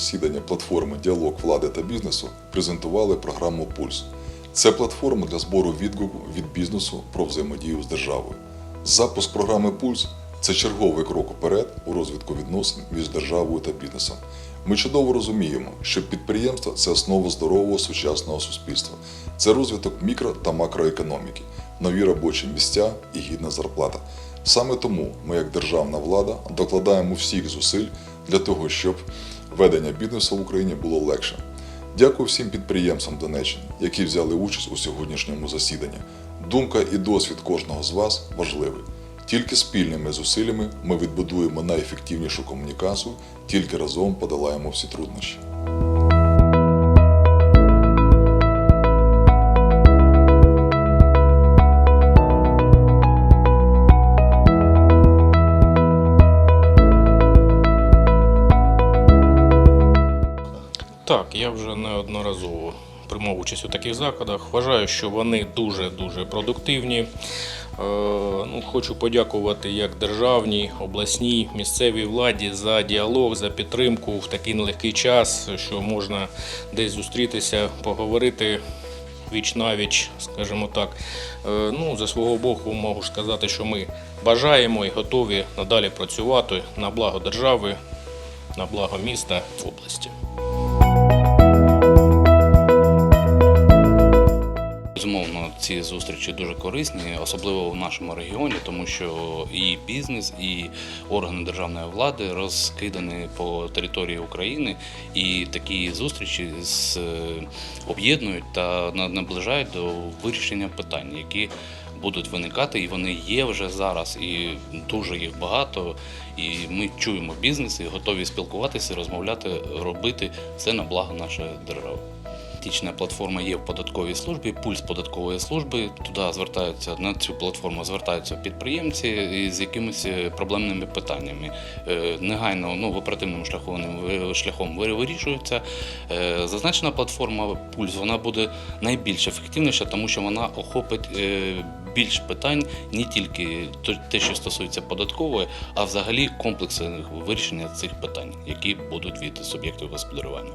засідання платформи Діалог влади та бізнесу презентували програму Пульс. Це платформа для збору відгуку від бізнесу про взаємодію з державою. Запуск програми Пульс це черговий крок уперед у розвитку відносин між державою та бізнесом. Ми чудово розуміємо, що підприємство це основа здорового сучасного суспільства. Це розвиток мікро та макроекономіки, нові робочі місця і гідна зарплата. Саме тому ми, як державна влада, докладаємо всіх зусиль для того, щоб ведення бізнесу в Україні було легше. Дякую всім підприємцям Донеччини, які взяли участь у сьогоднішньому засіданні. Думка і досвід кожного з вас важливий. Тільки спільними зусиллями ми відбудуємо найефективнішу комунікацію, тільки разом подолаємо всі труднощі. Так, я вже неодноразово приймав участь у таких заходах. Вважаю, що вони дуже-дуже продуктивні. Е, ну, хочу подякувати як державній, обласній, місцевій владі за діалог, за підтримку в такий нелегкий час, що можна десь зустрітися, поговорити віч навіч, скажімо так. Е, Ну, за свого боку, можу сказати, що ми бажаємо і готові надалі працювати на благо держави, на благо міста області. Безумовно, ці зустрічі дуже корисні, особливо в нашому регіоні, тому що і бізнес, і органи державної влади розкидані по території України, і такі зустрічі е, об'єднують та наближають до вирішення питань, які будуть виникати, і вони є вже зараз, і дуже їх багато. І ми чуємо бізнес і готові спілкуватися, розмовляти, робити все на благо нашої держави. Аналітична платформа є в податковій службі, пульс податкової служби. Туди звертаються на цю платформу звертаються підприємці з якимись е, проблемними питаннями. Е, Негайно ну, в оперативному шляхом, шляхом ви- вирішується. Е, Зазначена платформа Пульс вона буде найбільш ефективніша, тому що вона охопить більш питань не тільки те, що стосується податкової, а взагалі комплексу вирішення цих питань, які будуть від суб'єктів господарювання.